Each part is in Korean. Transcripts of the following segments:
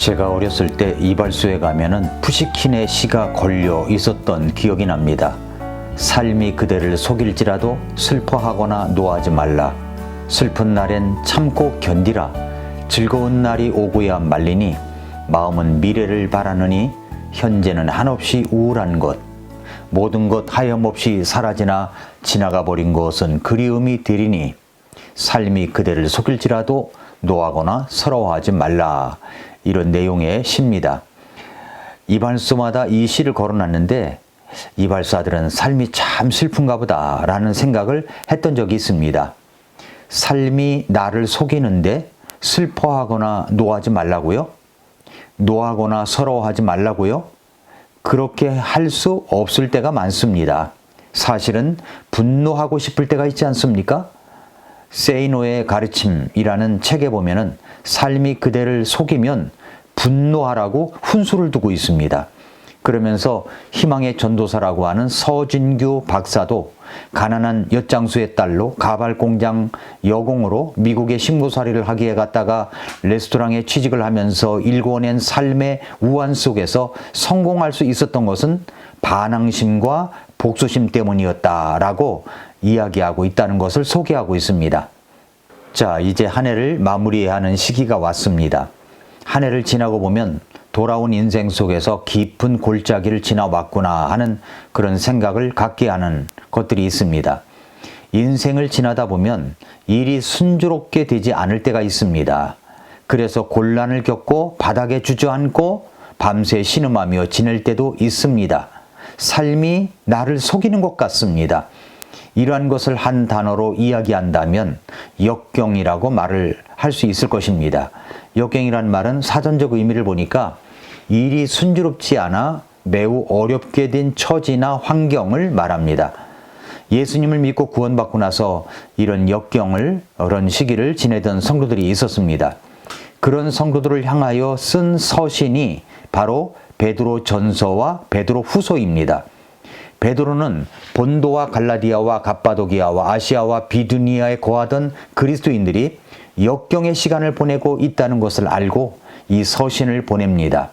제가 어렸을 때 이발소에 가면은 푸시킨의 시가 걸려 있었던 기억이 납니다. 삶이 그대를 속일지라도 슬퍼하거나 노하지 말라. 슬픈 날엔 참고 견디라. 즐거운 날이 오고야 말리니 마음은 미래를 바라느니 현재는 한없이 우울한 것. 모든 것 하염없이 사라지나 지나가 버린 것은 그리움이 되리니 삶이 그대를 속일지라도 노하거나 서러워하지 말라. 이런 내용의 시입니다. 이발소마다 이 시를 걸어놨는데 이발사들은 삶이 참 슬픈가 보다라는 생각을 했던 적이 있습니다. 삶이 나를 속이는데 슬퍼하거나 노하지 말라고요? 노하거나 서러워하지 말라고요? 그렇게 할 수 없을 때가 많습니다. 사실은 분노하고 싶을 때가 있지 않습니까? 세이노의 가르침이라는 책에 보면은 삶이 그대를 속이면 분노하라고 훈수를 두고 있습니다. 그러면서 희망의 전도사라고 하는 서진규 박사도 가난한 엿장수의 딸로 가발 공장 여공으로 미국의 신고살이를 하기에 갔다가 레스토랑에 취직을 하면서 일궈낸 삶의 우환 속에서 성공할 수 있었던 것은 반항심과 복수심 때문이었다라고 이야기하고 있다는 것을 소개하고 있습니다. 자, 이제 한 해를 마무리해야 하는 시기가 왔습니다. 한 해를 지나고 보면 돌아온 인생 속에서 깊은 골짜기를 지나왔구나 하는 그런 생각을 갖게 하는 것들이 있습니다. 인생을 지나다 보면 일이 순조롭게 되지 않을 때가 있습니다. 그래서 곤란을 겪고 바닥에 주저앉고 밤새 신음하며 지낼 때도 있습니다. 삶이 나를 속이는 것 같습니다. 이러한 것을 한 단어로 이야기한다면 역경이라고 말을 할 수 있을 것입니다. 역경이란 말은 사전적 의미를 보니까 일이 순조롭지 않아 매우 어렵게 된 처지나 환경을 말합니다. 예수님을 믿고 구원받고 나서 이런 역경을, 그런 시기를 지내던 성도들이 있었습니다. 그런 성도들을 향하여 쓴 서신이 바로 베드로 전서와 베드로 후서입니다. 베드로는 본도와 갈라디아와 갑바도기아와 아시아와 비두니아에 거하던 그리스도인들이 역경의 시간을 보내고 있다는 것을 알고 이 서신을 보냅니다.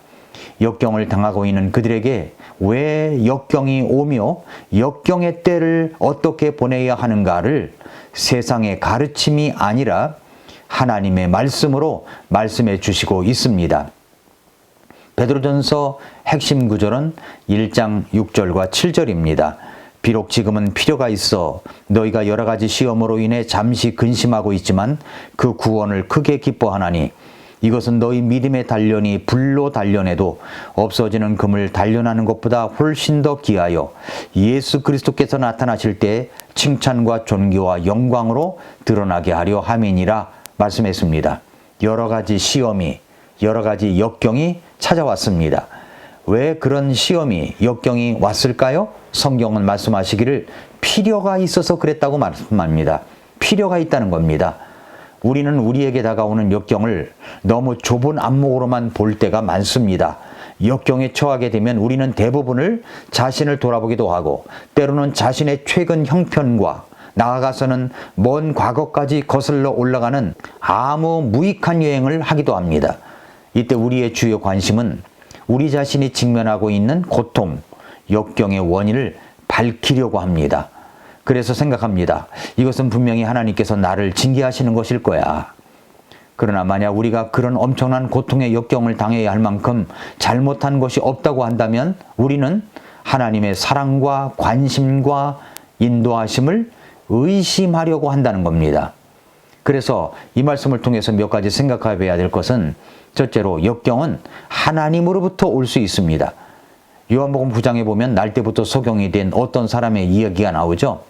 역경을 당하고 있는 그들에게 왜 역경이 오며 역경의 때를 어떻게 보내야 하는가를 세상의 가르침이 아니라 하나님의 말씀으로 말씀해 주시고 있습니다. 베드로전서 핵심 구절은 1장 6절과 7절입니다. 비록 지금은 필요가 있어 너희가 여러 가지 시험으로 인해 잠시 근심하고 있지만 그 구원을 크게 기뻐하나니 이것은 너희 믿음의 단련이 불로 단련해도 없어지는 금을 단련하는 것보다 훨씬 더 귀하여 예수 그리스도께서 나타나실 때 칭찬과 존귀와 영광으로 드러나게 하려 함이니라 말씀했습니다. 여러 가지 시험이 여러 가지 역경이 찾아왔습니다. 왜 그런 시험이 역경이 왔을까요? 성경은 말씀하시기를 필요가 있어서 그랬다고 말씀합니다. 필요가 있다는 겁니다. 우리는 우리에게 다가오는 역경을 너무 좁은 안목으로만 볼 때가 많습니다. 역경에 처하게 되면 우리는 대부분을 자신을 돌아보기도 하고 때로는 자신의 최근 형편과 나아가서는 먼 과거까지 거슬러 올라가는 아무 무익한 여행을 하기도 합니다. 이때 우리의 주요 관심은 우리 자신이 직면하고 있는 고통, 역경의 원인을 밝히려고 합니다. 그래서 생각합니다. 이것은 분명히 하나님께서 나를 징계하시는 것일 거야. 그러나 만약 우리가 그런 엄청난 고통의 역경을 당해야 할 만큼 잘못한 것이 없다고 한다면 우리는 하나님의 사랑과 관심과 인도하심을 의심하려고 한다는 겁니다. 그래서 이 말씀을 통해서 몇 가지 생각해 봐야 될 것은 첫째로 역경은 하나님으로부터 올 수 있습니다. 요한복음 9장에 보면 날 때부터 소경이 된 어떤 사람의 이야기가 나오죠.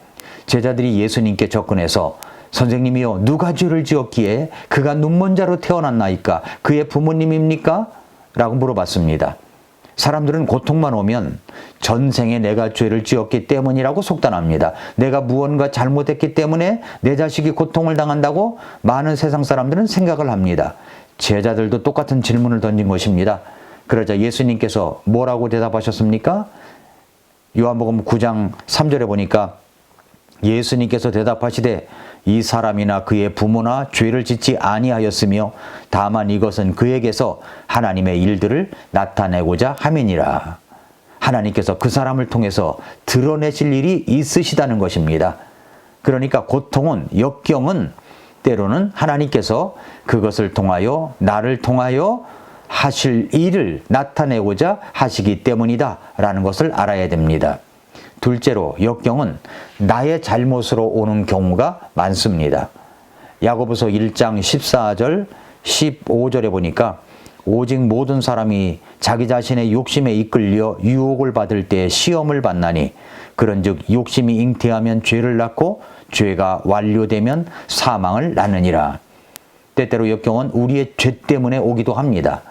제자들이 예수님께 접근해서 선생님이요 누가 죄를 지었기에 그가 눈먼 자로 태어났나이까 그의 부모님입니까? 라고 물어봤습니다. 사람들은 고통만 오면 전생에 내가 죄를 지었기 때문이라고 속단합니다. 내가 무언가 잘못했기 때문에 내 자식이 고통을 당한다고 많은 세상 사람들은 생각을 합니다. 제자들도 똑같은 질문을 던진 것입니다. 그러자 예수님께서 뭐라고 대답하셨습니까? 요한복음 9장 3절에 보니까 예수님께서 대답하시되 이 사람이나 그의 부모나 죄를 짓지 아니하였으며 다만 이것은 그에게서 하나님의 일들을 나타내고자 함이니라. 하나님께서 그 사람을 통해서 드러내실 일이 있으시다는 것입니다. 그러니까 고통은 역경은 때로는 하나님께서 그것을 통하여 나를 통하여 하실 일을 나타내고자 하시기 때문이다라는 것을 알아야 됩니다. 둘째로 역경은 나의 잘못으로 오는 경우가 많습니다. 야고보서 1장 14절 15절에 보니까 오직 모든 사람이 자기 자신의 욕심에 이끌려 유혹을 받을 때 시험을 받나니 그런즉 욕심이 잉태하면 죄를 낳고 죄가 완료되면 사망을 낳느니라. 때때로 역경은 우리의 죄 때문에 오기도 합니다.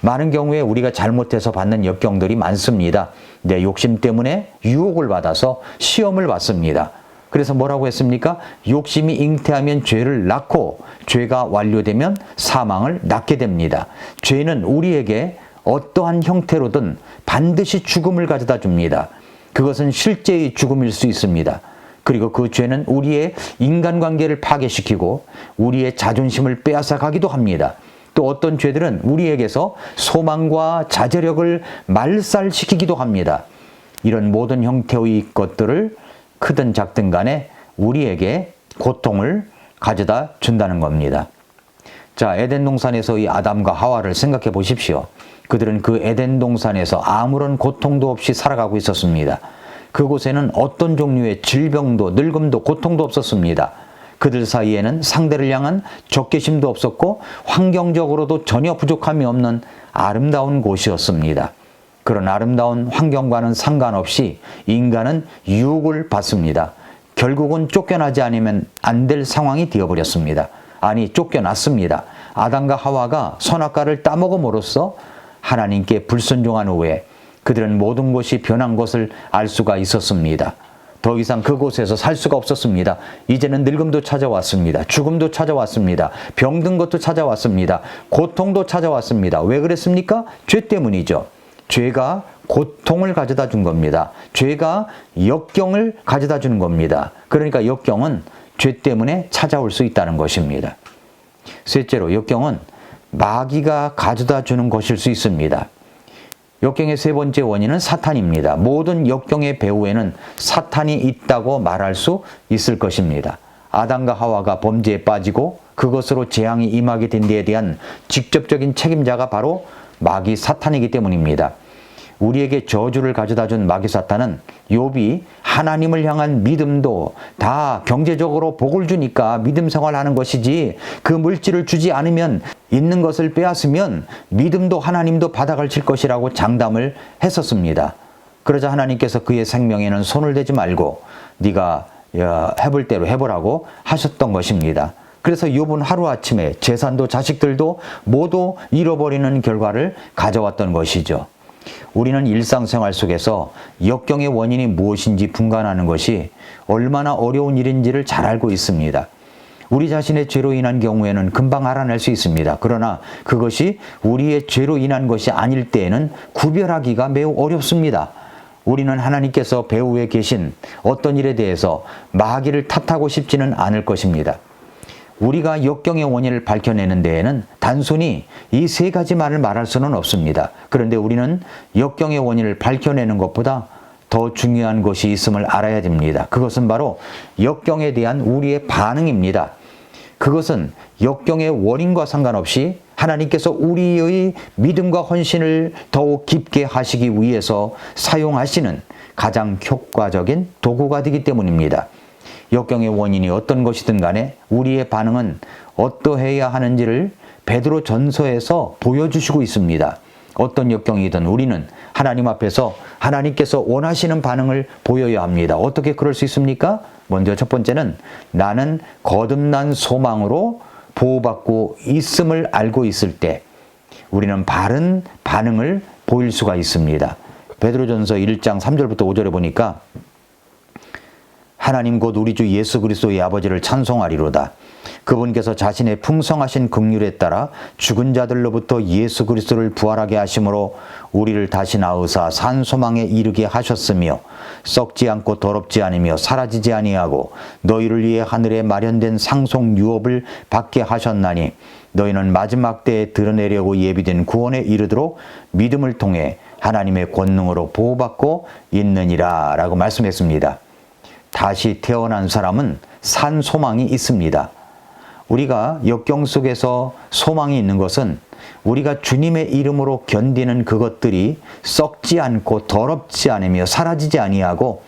많은 경우에 우리가 잘못해서 받는 역경들이 많습니다. 내 욕심 때문에 유혹을 받아서 시험을 받습니다. 그래서 뭐라고 했습니까? 욕심이 잉태하면 죄를 낳고 죄가 완료되면 사망을 낳게 됩니다. 죄는 우리에게 어떠한 형태로든 반드시 죽음을 가져다 줍니다. 그것은 실제의 죽음일 수 있습니다. 그리고 그 죄는 우리의 인간관계를 파괴시키고 우리의 자존심을 빼앗아 가기도 합니다. 또 어떤 죄들은 우리에게서 소망과 자제력을 말살시키기도 합니다. 이런 모든 형태의 것들을 크든 작든 간에 우리에게 고통을 가져다 준다는 겁니다. 자, 에덴 동산에서 이 아담과 하와를 생각해 보십시오. 그들은 그 에덴 동산에서 아무런 고통도 없이 살아가고 있었습니다. 그곳에는 어떤 종류의 질병도 늙음도 고통도 없었습니다. 그들 사이에는 상대를 향한 적개심도 없었고 환경적으로도 전혀 부족함이 없는 아름다운 곳이었습니다. 그런 아름다운 환경과는 상관없이 인간은 유혹을 받습니다. 결국은 쫓겨나지 않으면 안 될 상황이 되어버렸습니다. 아니, 쫓겨났습니다. 아담과 하와가 선악과를 따먹음으로써 하나님께 불순종한 후에 그들은 모든 것이 변한 것을 알 수가 있었습니다. 더 이상 그곳에서 살 수가 없었습니다. 이제는 늙음도 찾아왔습니다. 죽음도 찾아왔습니다. 병든 것도 찾아왔습니다. 고통도 찾아왔습니다. 왜 그랬습니까? 죄 때문이죠. 죄가 고통을 가져다 준 겁니다. 죄가 역경을 가져다 주는 겁니다. 그러니까 역경은 죄 때문에 찾아올 수 있다는 것입니다. 셋째로 역경은 마귀가 가져다 주는 것일 수 있습니다. 역경의 세 번째 원인은 사탄입니다. 모든 역경의 배후에는 사탄이 있다고 말할 수 있을 것입니다. 아담과 하와가 범죄에 빠지고 그것으로 재앙이 임하게 된 데에 대한 직접적인 책임자가 바로 마귀 사탄이기 때문입니다. 우리에게 저주를 가져다 준 마귀 사탄은 욥이 하나님을 향한 믿음도 다 경제적으로 복을 주니까 믿음 생활하는 것이지 그 물질을 주지 않으면 있는 것을 빼앗으면 믿음도 하나님도 바닥을 칠 것이라고 장담을 했었습니다. 그러자 하나님께서 그의 생명에는 손을 대지 말고 네가 해볼 대로 해보라고 하셨던 것입니다. 그래서 욥은 하루아침에 재산도 자식들도 모두 잃어버리는 결과를 가져왔던 것이죠. 우리는 일상생활 속에서 역경의 원인이 무엇인지 분간하는 것이 얼마나 어려운 일인지를 잘 알고 있습니다. 우리 자신의 죄로 인한 경우에는 금방 알아낼 수 있습니다. 그러나 그것이 우리의 죄로 인한 것이 아닐 때에는 구별하기가 매우 어렵습니다. 우리는 하나님께서 배후에 계신 어떤 일에 대해서 마귀를 탓하고 싶지는 않을 것입니다. 우리가 역경의 원인을 밝혀내는 데에는 단순히 이 세 가지만을 말할 수는 없습니다. 그런데 우리는 역경의 원인을 밝혀내는 것보다 더 중요한 것이 있음을 알아야 됩니다. 그것은 바로 역경에 대한 우리의 반응입니다. 그것은 역경의 원인과 상관없이 하나님께서 우리의 믿음과 헌신을 더욱 깊게 하시기 위해서 사용하시는 가장 효과적인 도구가 되기 때문입니다. 역경의 원인이 어떤 것이든 간에 우리의 반응은 어떠해야 하는지를 베드로 전서에서 보여주시고 있습니다. 어떤 역경이든 우리는 하나님 앞에서 하나님께서 원하시는 반응을 보여야 합니다. 어떻게 그럴 수 있습니까? 먼저 첫 번째는 나는 거듭난 소망으로 보호받고 있음을 알고 있을 때 우리는 바른 반응을 보일 수가 있습니다. 베드로전서 1장 3절부터 5절에 보니까 하나님 곧 우리 주 예수 그리스도의 아버지를 찬송하리로다. 그분께서 자신의 풍성하신 긍휼에 따라 죽은 자들로부터 예수 그리스도를 부활하게 하심으로 우리를 다시 낳으사 산 소망에 이르게 하셨으며 썩지 않고 더럽지 않으며 사라지지 아니하고 너희를 위해 하늘에 마련된 상속 유업을 받게 하셨나니 너희는 마지막 때에 드러내려고 예비된 구원에 이르도록 믿음을 통해 하나님의 권능으로 보호받고 있느니라 라고 말씀했습니다. 다시 태어난 사람은 산 소망이 있습니다. 우리가 역경 속에서 소망이 있는 것은 우리가 주님의 이름으로 견디는 그것들이 썩지 않고 더럽지 않으며 사라지지 아니하고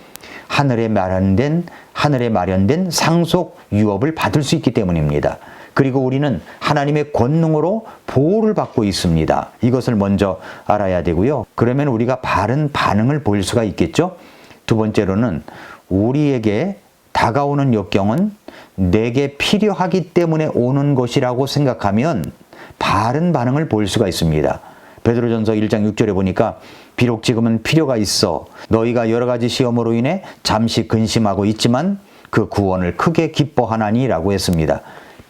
하늘에 마련된 하늘에 마련된 상속 유업을 받을 수 있기 때문입니다. 그리고 우리는 하나님의 권능으로 보호를 받고 있습니다. 이것을 먼저 알아야 되고요. 그러면 우리가 바른 반응을 보일 수가 있겠죠. 두 번째로는 우리에게 다가오는 역경은 내게 필요하기 때문에 오는 것이라고 생각하면 바른 반응을 보일 수가 있습니다. 베드로전서 1장 6절에 보니까 비록 지금은 필요가 있어 너희가 여러 가지 시험으로 인해 잠시 근심하고 있지만 그 구원을 크게 기뻐하나니라고 했습니다.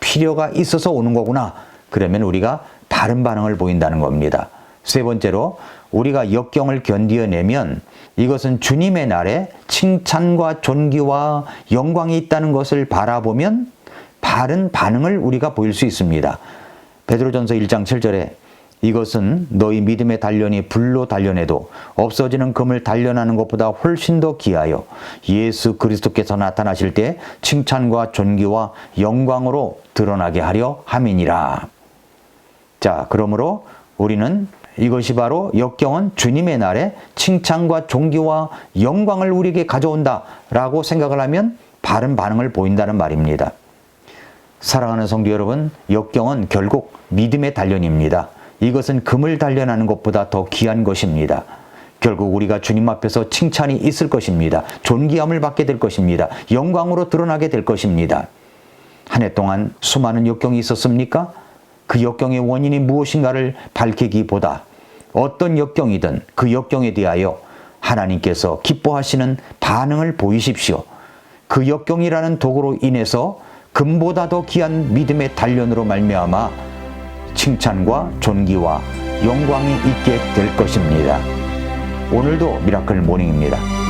필요가 있어서 오는 거구나. 그러면 우리가 바른 반응을 보인다는 겁니다. 세 번째로 우리가 역경을 견디어내면 이것은 주님의 날에 칭찬과 존귀와 영광이 있다는 것을 바라보면 바른 반응을 우리가 보일 수 있습니다. 베드로전서 1장 7절에 이것은 너희 믿음의 단련이 불로 단련해도 없어지는 금을 단련하는 것보다 훨씬 더 귀하여 예수 그리스도께서 나타나실 때 칭찬과 존귀와 영광으로 드러나게 하려 함이니라. 자, 그러므로 우리는 이것이 바로 역경은 주님의 날에 칭찬과 존귀와 영광을 우리에게 가져온다 라고 생각을 하면 바른 반응을 보인다는 말입니다. 사랑하는 성도 여러분, 역경은 결국 믿음의 단련입니다. 이것은 금을 단련하는 것보다 더 귀한 것입니다. 결국 우리가 주님 앞에서 칭찬이 있을 것입니다. 존귀함을 받게 될 것입니다. 영광으로 드러나게 될 것입니다. 한 해 동안 수많은 역경이 있었습니까? 그 역경의 원인이 무엇인가를 밝히기보다 어떤 역경이든 그 역경에 대하여 하나님께서 기뻐하시는 반응을 보이십시오. 그 역경이라는 도구로 인해서 금보다 더 귀한 믿음의 단련으로 말미암아 칭찬과 존귀와 영광이 있게 될 것입니다. 오늘도 미라클 모닝입니다.